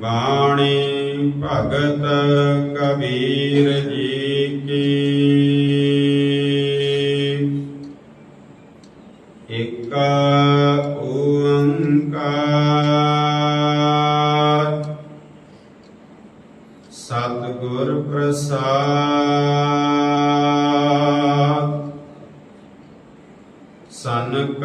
ਬਾਣੀ ਭਗਤ ਕਬੀਰ ਜੀ ਕੀ। ਇਕ ਓੰਕਾਰ। ਸਤਿਗੁਰ ਪ੍ਰਸਾਦ। ਸਨਕ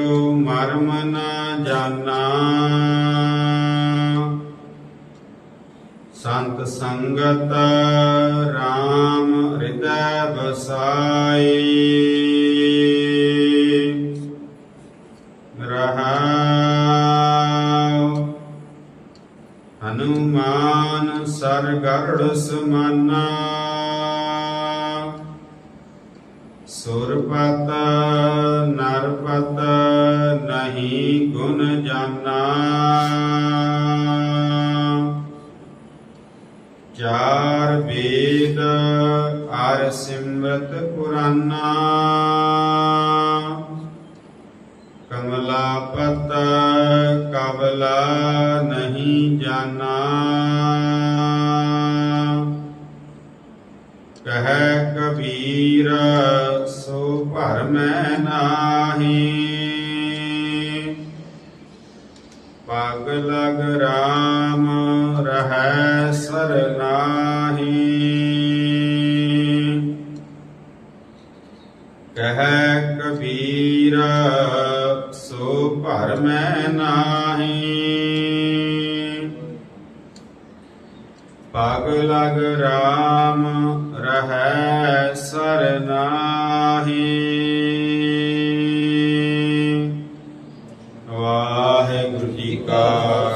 ਮਰਮ ਨ ਸੰਤ ਸੰਗਤ RAM ਹਿਰਦੈ ਬਸਾਈ ਰਹਾਉ ਹਨੂਮਾਨ ਸਰਗੜ ਸਮਾਨਾ। ਸੁਰਪਤ ਨਰਪਤ ਨਹੀਂ ਗੁਣ ਜਾਨਾ। ਚਾਰ ਵੇਦ ਅਰ ਸਿਮਰਤ ਪੁਰਾਨਾ। ਕਮਲਾਪਤ ਕਬਲਾ ਨਹੀਂ ਜਾਨਾ। ਕਹੈ ਕਬੀਰ, ਸੋ ਭਰ ਮੈਂ ਨਾਹੀ। ਪਗ ਲਗ ਰਾਮ ਰਹੈ ਸਰਨਾਹੀ ਕਹੈ ਕਬੀਰ, ਸੋ ਭਰ ਮੈਂ ਨਾਹੀ। ਪਗ ਲਗ ਰਾਮ ਰਹੈ ਵਾਹਿਗੁਰੂ